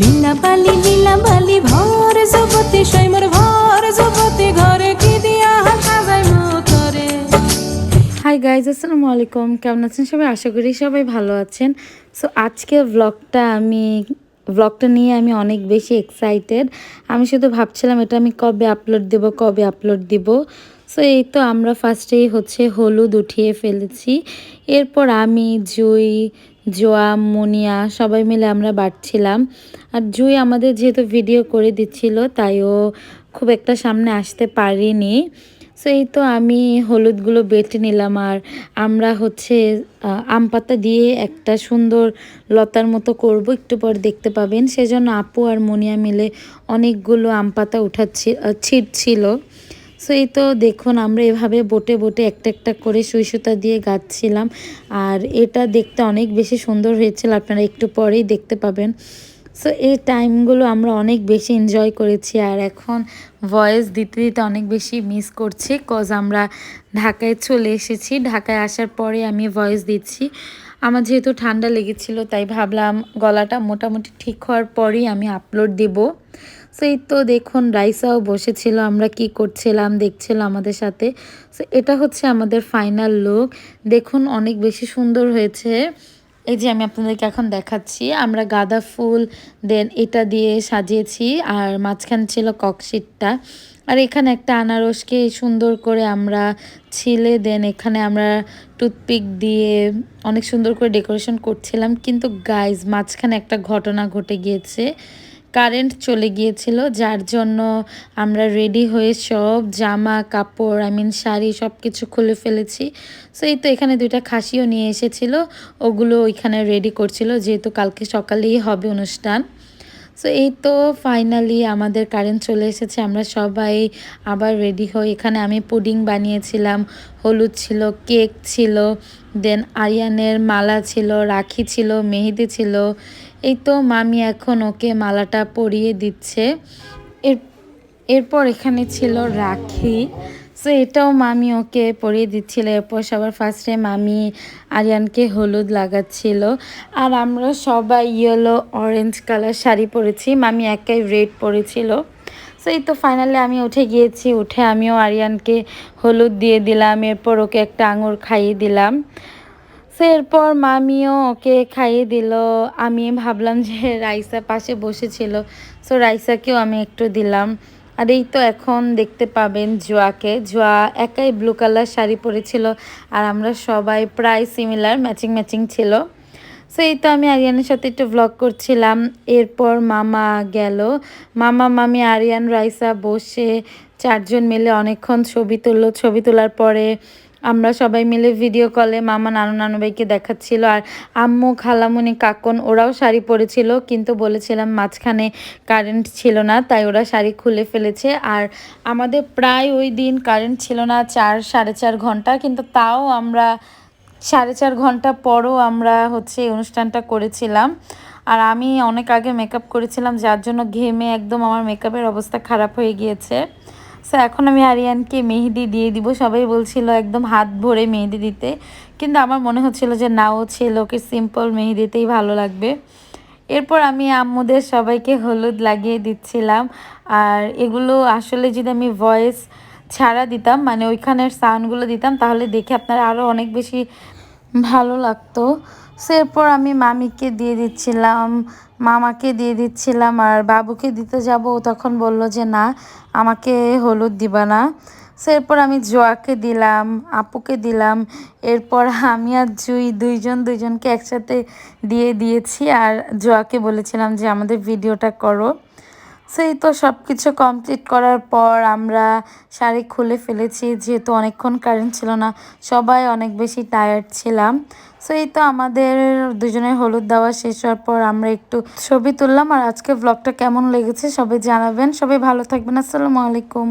লীলা বালি লীলা বালি ভর জগতে সৈমর ভর জগতে, ঘরে কি দিয়া সাজাই হাই গাইজ আসসালামু আলাইকুম। কেমন আছেন সবাই? আশা করি সবাই ভালো আছেন। সো আজকের ব্লগটা আমি ব্লগটা নিয়ে আমি অনেক বেশি এক্সাইটেড আমি শুধু ভাবছিলাম এটা আমি কবে আপলোড দেব, কবে আপলোড দিব। সো এই তো আমরা ফার্স্টেই হচ্ছে হলুদ উঠিয়ে ফেলেছি। এরপর আমি, জুই জোয়া মুনিয়া সবাই মিলে আমরা বাড়ছিলাম। আর জুই আমাদের যেহেতু ভিডিও করে দিচ্ছিল তাই ও খুব একটা সামনে আসতে পারিনি। সো এই তো আমি হলুদগুলো বেটে নিলাম আর আমরা হচ্ছে আম পাতা দিয়ে একটা সুন্দর লতার মতো করব, একটু পর দেখতে পাবেন। সেজন্য আপু আর মনিয়া মিলে অনেকগুলো আম পাতা উঠাচ্ছি ছিটছিল। সো এই তো দেখুন, আমরা এভাবে বোটে বোটে একটা একটা করে সুতা দিয়ে গাচ্ছিলাম আর এটা দেখতে অনেক বেশি সুন্দর হয়েছিল, আপনারা একটু পরেই দেখতে পাবেন। সো এই টাইমগুলো আমরা অনেক বেশি এনজয় করেছি, আর এখন ভয়েস দিতে দিতে অনেক বেশি মিস করছি কজ আমরা ঢাকায় চলে এসেছি। ঢাকায় আসার পরে আমি ভয়েস দিচ্ছি। আমার যেহেতু ঠান্ডা লেগেছিল, তাই ভাবলাম গলাটা মোটামুটি ঠিক হওয়ার পরেই আমি আপলোড দেব। সো এই তো দেখুন, রাইসাও বসেছিল, আমরা কি করছিলাম, দেখছিল আমাদের সাথে। সো এটা হচ্ছে আমাদের ফাইনাল লুক দেখুন, অনেক বেশি সুন্দর হয়েছে। এই যে আমি আপনাদেরকে এখন দেখাচ্ছি, আমরা গাঁদা ফুল দেন এটা দিয়ে সাজিয়েছি, আর মাঝখানে ছিল ককশিটটা। আর এখানে একটা আনারসকে সুন্দর করে আমরা ছিলে দেন এখানে আমরা টুথপিক দিয়ে অনেক সুন্দর করে ডেকোরেশন করছিলাম। কিন্তু গাইজ মাঝখানে একটা ঘটনা ঘটে গিয়েছে। কারেন্ট চলে গিয়েছিল, যার জন্য আমরা রেডি হয়ে সব জামা, কাপড় আই মিন শাড়ি সব কিছু খুলে ফেলেছি। সো এই তো এখানে দুইটা খাসিও নিয়ে এসেছিল, ওগুলো ওইখানে রেডি করছিল, যেহেতু কালকে সকালেই হবে অনুষ্ঠান। সো এই তো ফাইনালি আমাদের কারেন্ট চলে এসেছে। আমরা সবাই আবার রেডি হই। এখানে আমি পুডিং বানিয়েছিলাম, হলুদ ছিল কেক ছিল দেন আরিয়ানের মালা ছিল, রাখি ছিল, মেহেদি ছিল। এই তো মামি এখন ওকে মালাটা পরিয়ে দিচ্ছে। এর, এরপর এখানে ছিল রাখি। সো এটাও মামি ওকে পরিয়ে দিচ্ছিল। এরপর সবার ফার্স্টে মামি আরিয়ানকে হলুদ লাগাচ্ছিল। আর আমরা সবাই ইয়েলো অরেঞ্জ কালার শাড়ি পরেছি। মামি একাই রেড পরেছিল। সো এই তো ফাইনালি আমি উঠে গিয়েছি। উঠে আমিও আরিয়ানকে হলুদ দিয়ে দিলাম। এরপর ওকে একটা আঙুর খাইয়ে দিলাম। সো এরপর মামিও ওকে খাইয়ে দিল। আমি ভাবলাম যে রাইসা পাশে বসেছিল। সো রাইসাকেও আমি একটু দিলাম। আর এই তো এখন দেখতে পাবেন জোয়াকে। জোয়া একাই ব্লু কালার শাড়ি পরেছিল আর আমরা সবাই প্রায় সিমিলার ম্যাচিং ম্যাচিং ছিল। সো এই তো আমি আরিয়ানের সাথে একটু ভ্লগ করছিলাম। এরপর মামা গেল। মামা, মামি, আরিয়ান, রাইসা বসে চারজন মিলে অনেকক্ষণ ছবি তুললো। ছবি তোলার পরে আমরা সবাই মিলে ভিডিও কলে মামা নানু নানু ভাইকে দেখাচ্ছিল আর আম্মু, খালামুনি, কাকন ওরাও শাড়ি পরেছিল, কিন্তু বলেছিলাম মাঝখানে কারেন্ট ছিল না, তাই ওরা শাড়ি খুলে ফেলেছে। আর আমাদের প্রায় ওই দিন কারেন্ট ছিল না চার, সাড়ে চার ঘণ্টা, কিন্তু তাও আমরা সাড়ে চার ঘণ্টা পরও আমরা হচ্ছে অনুষ্ঠানটা করেছিলাম। আর আমি অনেক আগে মেকআপ করেছিলাম, যার জন্য ঘেমে একদম আমার মেকআপের অবস্থা খারাপ হয়ে গিয়েছে। সো এখন আমি আরিয়ানকে মেহেদি দিয়ে দিব। সবাই বলছিল একদম হাত ভরে মেহেদি দিতে। কিন্তু আমার মনে হচ্ছিল যে না ও ছেলেকে সিম্পল মেহেদিতেই ভালো লাগবে। এরপর আমি আম্মুদের সবাইকে হলুদ লাগিয়ে দিচ্ছিলাম। আর এগুলো আসলে যদি আমি ভয়েস ছাড়া দিতাম মানে ওইখানের সাউন্ডগুলো দিতাম, তাহলে দেখে আপনারা আরও অনেক বেশি ভালো লাগতো। সো এরপর আমি মামিকে দিয়ে দিচ্ছিলাম, মামাকে দিয়ে দিচ্ছিলাম আর বাবুকে দিতে যাব। তখন বলল যে, না, আমাকে হলুদ দিবা না। সো এরপর আমি জোয়াকে দিলাম, আপুকে দিলাম। এরপর আমি আর জুই দুইজন দুইজনকে একসাথে দিয়ে দিয়েছি আর জোয়াকে বলেছিলাম যে, আমাদের ভিডিওটা করো। সেই তো সব কিছু কমপ্লিট করার পর আমরা শাড়ি খুলে ফেলেছি, যেহেতু অনেকক্ষণ কারেন্ট ছিল না, সবাই অনেক বেশি টায়ার্ড ছিলাম। সো এই তো আমাদের দুজনের হলুদ দেওয়া শেষ হওয়ার পর আমরা একটু ছবি তুললাম। আর আজকে ব্লগটা কেমন লেগেছে সবাই জানাবেন। সবাই ভালো থাকবেন। আসসালামু আলাইকুম।